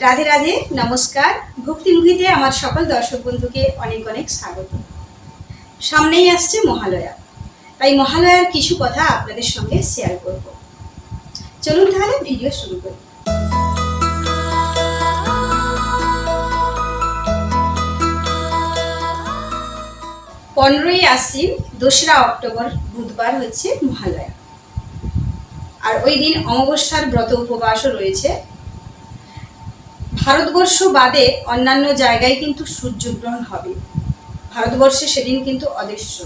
রাধে রাধে, নমস্কার। ভক্তিমুখিতে আমার সকল দর্শক বন্ধুকে অনেক অনেক স্বাগত। সামনেই আসছে মহালয়া। তাই মহালয়ার কিছু কথা আপনাদের সঙ্গে শেয়ার করব। চলুন তাহলে ভিডিও শুরু করি। পনেরোই আশ্বিন, দোসরা অক্টোবর, বুধবার হচ্ছে মহালয়া। আর ওই দিন অমাবস্যার ব্রত উপবাসও রয়েছে। ভারতবর্ষ বাদে অন্যান্য জায়গায় কিন্তু সূর্যগ্রহণ হবে। ভারতবর্ষে সেদিন কিন্তু অদৃশ্য।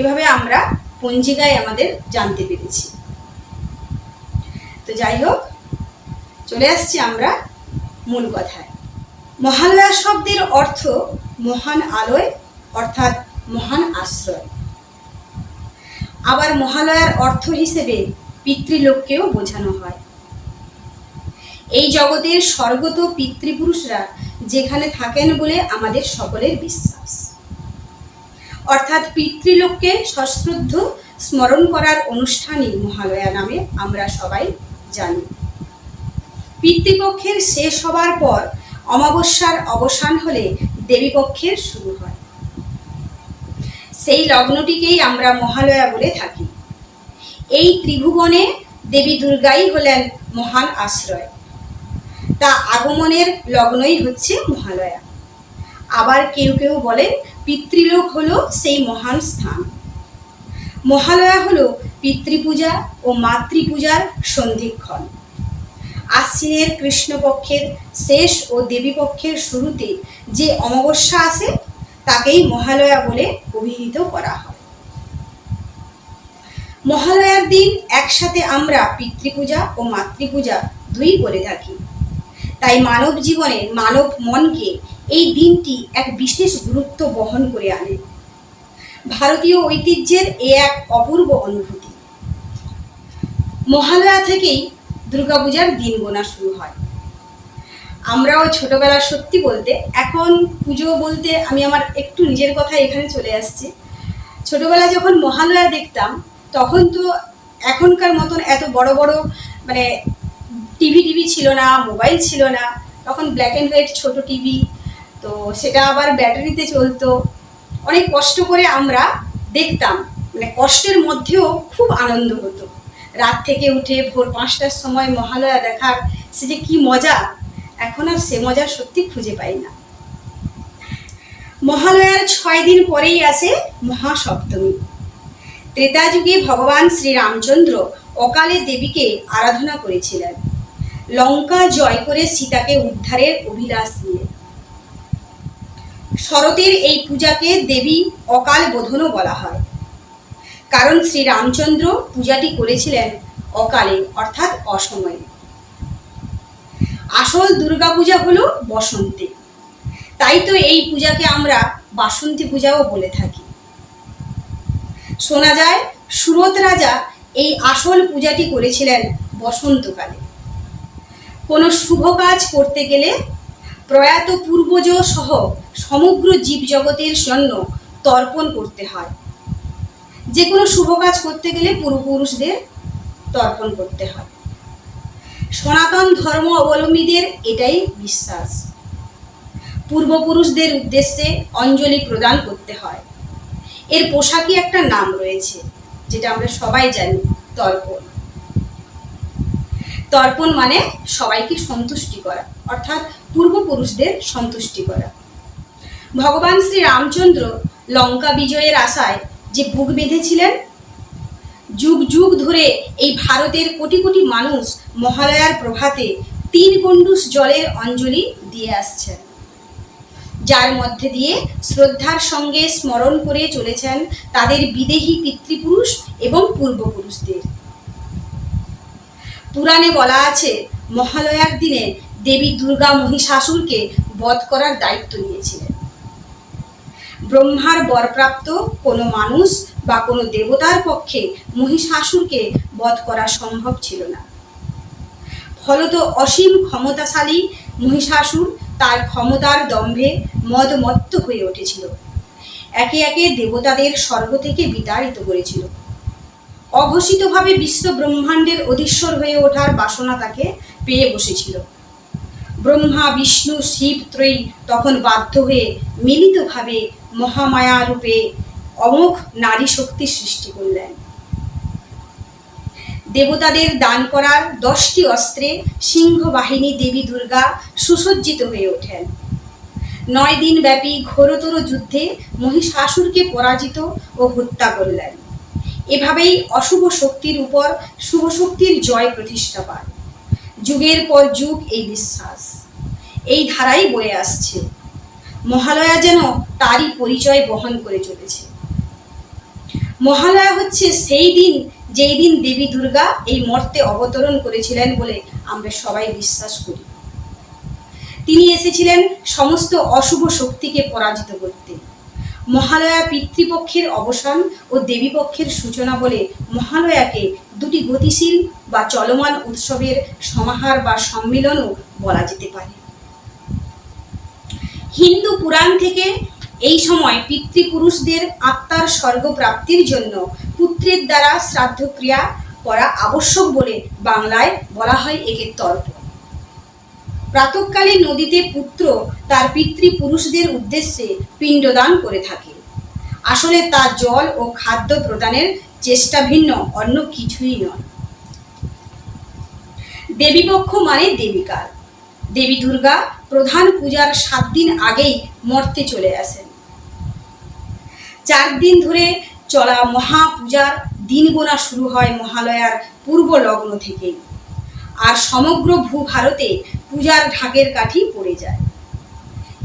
এভাবে আমরা পঞ্জিকায় আমাদের জানতে পেরেছি। তো যাই হোক, চলে আসছি আমরা মূল কথায়। মহালয়া শব্দের অর্থ মহান আলোয়, অর্থাৎ মহান আশ্রয়। আবার মহালয়ার অর্থ হিসেবে পিতৃলোককেও বোঝানো হয়। এই জগতের স্বর্গত পিতৃপুরুষরা যেখানে থাকেন বলে আমাদের সকলের বিশ্বাস। অর্থাৎ পিতৃলোককে সশ্রদ্ধ স্মরণ করার অনুষ্ঠানই মহালয়া নামে আমরা সবাই জানি। পিতৃপক্ষের শেষ হবার পর অমাবস্যার অবসান হলে দেবীপক্ষের শুরু হয়। সেই লগ্নটিকেই আমরা মহালয়া বলে থাকি। এই ত্রিভুবনে দেবী দুর্গাই হলেন মহান আশ্রয়। তা আগমনের লগ্নই হচ্ছে মহালয়া। আবার কেউ কেউ বলেন পিতৃলোক হলো সেই মহান স্থান। মহালয়া হলো পিতৃপূজা ও মাতৃপূজার সন্ধিক্ষণ। আশ্বিনের কৃষ্ণপক্ষের শেষ ও দেবীপক্ষের শুরুতে যে অমাবস্যা আসে, তাকেই মহালয়া বলে অভিহিত করা হয়। মহালয়ার দিন একসাথে আমরা পিতৃপূজা ও মাতৃপূজা দুই করে থাকি। তাই মানব জীবনে মানব মনকে এই দিনটি এক বিশেষ গুরুত্ব বহন করে আনে। ভারতীয় ঐতিহ্যের এ এক অপূর্ব অনুভূতি। মহালয়া থেকেই দুর্গাপূজার দিন গোনা শুরু হয়। আমরাও ছোটবেলা সত্যি বলতে, এখন পুজো বলতে আমি আমার একটু নিজের কথা এখানে চলে আসছি। ছোটবেলা যখন মহালয়া দেখতাম, তখন তো এখনকার মতন এত বড় বড় মানে টিভি টিভি ছিল না মোবাইল ছিল না। তখন ব্ল্যাক অ্যান্ড হোয়াইট ছোট টিভি তো সেটা আবার ব্যাটারিতে চলতো। অনেক কষ্ট করে আমরা দেখতাম। মানে কষ্টের মধ্যেও খুব আনন্দ হতো। রাত থেকে উঠে ভোর পাঁচটার সময় মহালয়া দেখার সে যে কী মজা, এখন আর সে মজা সত্যি খুঁজে পাই না। মহালয়ার ছয় দিন পরেই আসে মহাসপ্তমী। ত্রেতা যুগে ভগবান শ্রীরামচন্দ্র অকালে দেবীকে আরাধনা করেছিলেন। লঙ্কা জয় করে সীতাকে উদ্ধারের অভিলাষ নিয়ে। শরতের এই পূজাকে দেবী অকাল বোধনও বলা হয়। কারণ শ্রী রামচন্দ্র পূজাটি করেছিলেন অকালে, অর্থাৎ অসময়ে। আসল দুর্গাপূজা হলো বসন্তে। তাই তো এই পূজাকে আমরা বাসন্তী পূজাও বলে থাকি। শোনা যায়, সুরত রাজা এই আসল পূজাটি করেছিলেন বসন্তকালে। কোনো শুভ কাজ করতে গেলে প্রয়াত পূর্বজ সহ সমগ্র জীবজগতের জন্য তর্পণ করতে হয়। যে কোনো শুভ কাজ করতে গেলে পূর্বপুরুষদের তর্পণ করতে হয়। সনাতন ধর্ম অবলম্বীদের এটাই বিশ্বাস। পূর্বপুরুষদের উদ্দেশ্যে অঞ্জলি প্রদান করতে হয়। এর পোশাকই একটা নাম রয়েছে, যেটা আমরা সবাই জানি, তর্পণ। তর্পণ মানে সবাইকে সন্তুষ্টি করা, অর্থাৎ পূর্বপুরুষদের সন্তুষ্টি করা। ভগবান শ্রী রামচন্দ্র লঙ্কা বিজয়ের আশায় যে বুক বেঁধেছিলেন, যুগ যুগ ধরে এই ভারতের কোটি কোটি মানুষ মহালয়ার প্রভাতে তিন গণ্ডুস জলের অঞ্জলি দিয়ে আসছেন। যার মধ্যে দিয়ে শ্রদ্ধার সঙ্গে স্মরণ করে চলেছেন তাদের বিদেহী পিতৃপুরুষ এবং পূর্বপুরুষদের। পুরাণে বলা আছে, মহালয়ার দিনে দেবী দুর্গা মহিষাসুরকে বধ করার দায়িত্ব নিয়েছিলেন। ব্রহ্মার বরপ্রাপ্ত কোনো মানুষ বা কোনো দেবতার পক্ষে মহিষাসুরকে বধ করা সম্ভব ছিল না। ফলত অসীম ক্ষমতাশালী মহিষাসুর তার ক্ষমতার দম্ভে মদমত্ত হয়ে উঠেছিল। একে একে দেবতাদের স্বর্গ থেকে বিতাড়িত করেছিল। অঘোষিতভাবে বিশ্ব ব্রহ্মাণ্ডের অধীশ্বর হয়ে ওঠার বাসনা তাকে পেয়ে বসেছিল। ব্রহ্মা, বিষ্ণু, শিব, ত্রয়ী তখন বাধ্য হয়ে মিলিতভাবে মহামায়া রূপে অমোঘ নারী শক্তি সৃষ্টি করলেন। দেবতাদের দান করার দশটি অস্ত্রে সিংহ বাহিনী দেবী দুর্গা সুসজ্জিত হয়ে ওঠেন। নয় দিন ব্যাপী ঘোরতর যুদ্ধে মহিষাসুরকে পরাজিত ও হত্যা করলেন। এভাবেই অশুভ শক্তির উপর শুভ শক্তির জয় প্রতিষ্ঠা পায়। যুগের পর যুগ এই বিশ্বাস, এই ধারাই বয়ে আসছে। মহালয়া যেন তারই পরিচয় বহন করে চলেছে। মহালয়া হচ্ছে সেই দিন যেই দিন দেবী দুর্গা এই মর্তে অবতরণ করেছিলেন বলে আমরা সবাই বিশ্বাস করি। তিনি এসেছিলেন সমস্ত অশুভ শক্তিকে পরাজিত করতে। মহালয়া পিতৃপক্ষের অবসান ও দেবীপক্ষের সূচনা বলে মহালয়াকে দুটি গতিশীল বা চলমান উৎসবের সমাহার বা সম্মিলনও বলা যেতে পারে। হিন্দু পুরাণ থেকে এই সময় পিতৃপুরুষদের আত্মার স্বর্গপ্রাপ্তির জন্য পুত্রের দ্বারা শ্রাদ্ধক্রিয়া করা আবশ্যক বলে বাংলায় বলা হয় একে তর্প প্রাতকালে নদীতে পুত্র তার পিতৃপুরুষদের উদ্দেশ্যে পিণ্ডদান করে থাকে। আসলে তা জল ও খাদ্য প্রদানের চেষ্টা ভিন্ন, অন্য কিছুই নয়। দেবীপক্ষ মানে দেবিকার দেবী দুর্গা প্রধান পূজার সাত দিন আগেই মর্তে চলে আসেন। চার দিন ধরে চলা মহাপূজার দিন গোনা শুরু হয় মহালয়ার পূর্ব লগ্ন থেকেই। আর সমগ্র ভূভারতে পূজার ঢাকের কাঠি পড়ে যায়।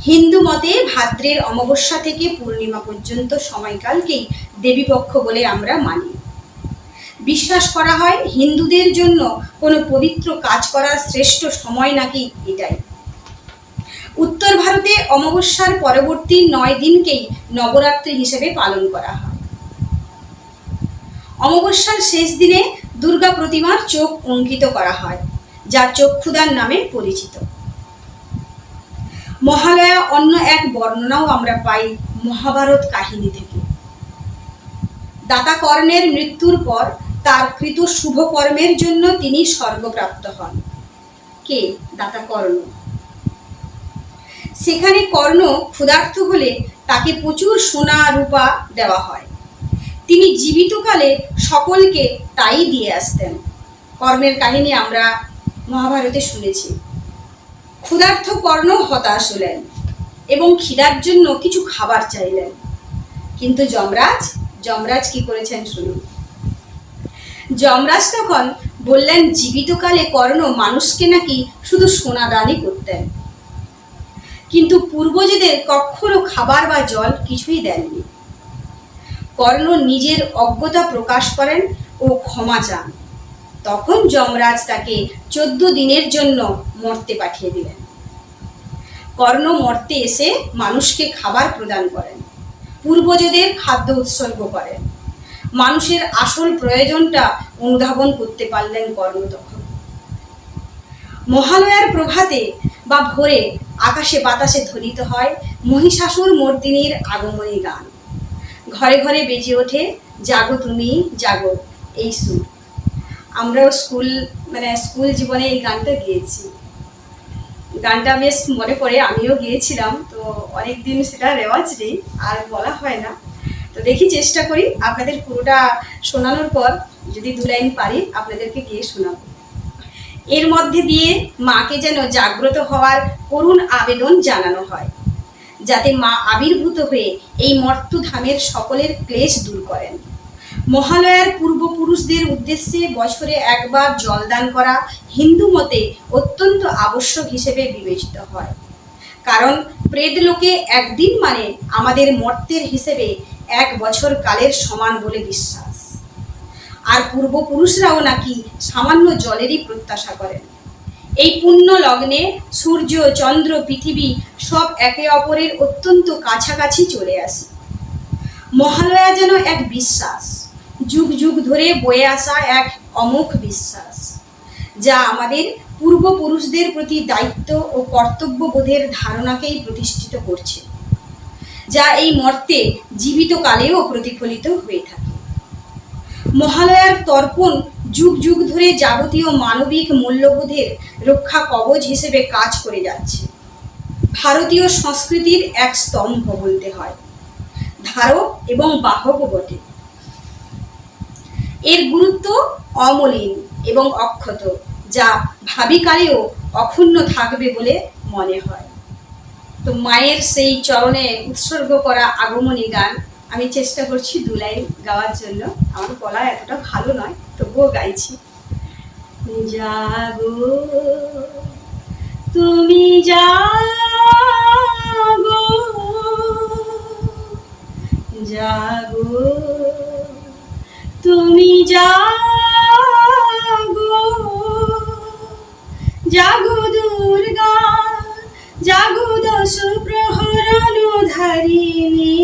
হিন্দু মতে ভাদ্রের অমাবস্যা থেকে পূর্ণিমা পর্যন্ত সময়কালকেই দেবীপক্ষ বলে আমরা মানি। বিশ্বাস করা হয় হিন্দুদের জন্য কোনো পবিত্র কাজ করার শ্রেষ্ঠ সময় নাকি এটাই। উত্তর ভারতে অমাবস্যার পরবর্তী নয় দিনকেই নবরাত্রি হিসেবে পালন করা হয়। অমাবস্যার শেষ দিনে দুর্গা প্রতিমার চোখ অঙ্কিত করা হয়, যা চক্ষুদান নামে পরিচিত। মহালয়া অন্য এক বর্ণনাও আমরা পাই মহাভারত কাহিনী থেকে। দাতা কর্ণের মৃত্যুর পর তার কৃত শুভ কর্মের জন্য তিনি স্বর্গপ্রাপ্ত হন। কে? দাতা কর্ণ। সেখানে কর্ণ ক্ষুধার্ত হলে তাকে প্রচুর সোনা, রূপা দেওয়া হয়। তিনি জীবিতকালে সকলকে তাই দিয়ে আসতেন। কর্মের কাহিনী আমরা মহাভারতে শুনেছি। ক্ষুধার্থ কর্ণ হতাশ হলেন এবং খিদার জন্য কিছু খাবার চাইলেন। কিন্তু যমরাজ যমরাজ কি করেছেন শুনুন। যমরাজ তখন বললেন, জীবিতকালে কর্ণ মানুষকে নাকি শুধু সোনা সোনাদানই করতেন। কিন্তু পূর্বজেদের কখনো খাবার বা জল কিছুই দেননি। কর্ণ নিজের অজ্ঞতা প্রকাশ করেন ও ক্ষমা চান। তখন যমরাজ তাকে চোদ্দ দিনের জন্য মর্তে পাঠিয়ে দিলেন। কর্ণ মর্তে এসে মানুষকে খাবার প্রদান করেন, পূর্বজদের খাদ্য উৎসর্গ করেন। মানুষের আসল প্রয়োজনটা অনুধাবন করতে পারলেন কর্ণ তখন। মহালয়ার প্রভাতে বা ভোরে আকাশে বাতাসে ধ্বনিত হয় মহিষাসুর মর্দিনীর আগমনী গান। ঘরে ঘরে বেজে ওঠে, জাগো তুমি, জাগো, এই সুর। আমরাও স্কুল মানে স্কুল জীবনে এই গানটা গিয়েছি। গানটা বেশ মনে পড়ে, আমিও গিয়েছিলাম, তো অনেক দিন সেটা রেওয়াজ নেই, আর বলা হয় না। তো দেখি চেষ্টা করি, আপনাদের পুরোটা শোনানোর পর যদি দু লাইন পারি, আপনাদেরকে গিয়ে শোনাবো। এর মধ্যে দিয়ে মাকে যেন জাগ্রত হওয়ার করুণ আবেদন জানানো হয়। যাতে মা আবির্ভূত হয়ে এই মর্তধামের সকলের ক্লেশ দূর করেন। মহালয়ার পূর্বপুরুষদের উদ্দেশ্যে বছরে একবার জলদান করা হিন্দু মতে অত্যন্ত আবশ্যক হিসেবে বিবেচিত হয়। কারণ প্রেতলোকে একদিন মানে আমাদের মর্তের হিসেবে এক বছর কালের সমান বলে বিশ্বাস। আর পূর্বপুরুষরাও নাকি সামান্য জলেরই প্রত্যাশা করেন। এই পুণ্য লগ্নে সূর্য, চন্দ্র, পৃথিবী সব একে অপরের অত্যন্ত কাছাকাছি চলে আসে। মহালয়া যেন এক বিশ্বাস, যুগ যুগ ধরে বয়ে আসা এক অমোঘ বিশ্বাস, যা আমাদের পূর্বপুরুষদের প্রতি দায়িত্ব ও কর্তব্যবোধের ধারণাকেই প্রতিষ্ঠিত করছে, যা এই মর্তে জীবিত কালেও প্রতিফলিত হয়ে থাকে। মহালয়ার তর্পণ যুগ যুগ ধরে যাবতীয় মানবিক মূল্যবোধের রক্ষা কবচ হিসেবে কাজ করে যাচ্ছে। ভারতীয় সংস্কৃতির এক স্তম্ভ বলতে হয়। ধারক এবং বাহকও বটে। এর গুরুত্ব অমলিন এবং অক্ষত, যা ভাবিকালেও অক্ষুণ্ণ থাকবে বলে মনে হয়। তো মায়ের সেই চরণে উৎসর্গ করা আগমনী গান আমি চেষ্টা করছি দু লাইন গাওয়ার জন্য। আমার গলা এতটা ভালো নয়, তবুও গাইছি। জাগো, তুমি জাগো জাগো, তুমি জাগো জাগো দুর্গা, জাগো দশ প্রহরানো ধারিণী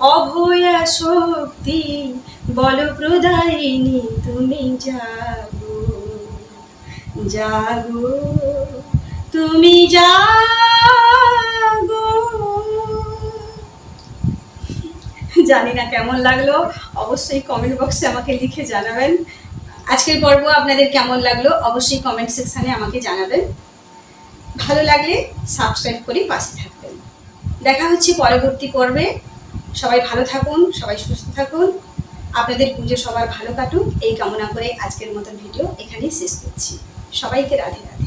অভয়া শক্তি, বল প্রদায়িনী, তুমি জাগো জাগো, তুমি জাগো। জানি না কেমন লাগল, অবশ্যই কমেন্ট বক্সে আমাকে লিখে জানাবেন। আজকের পর্ব আপনাদের কেমন লাগল, অবশ্যই কমেন্ট সেকশানে আমাকে জানাবেন। ভালো লাগলে সাবস্ক্রাইব করে পাশে থাকবেন। দেখা হচ্ছে পরবর্তী পর্বে। সবাই ভালো থাকুন, সবাই সুস্থ থাকুন। আপনাদের পুজো সবার ভালো কাটুক। এই কামনা করে আজকের মতন ভিডিও এখানেই শেষ করছি। সবাইকে রাধে রাধে।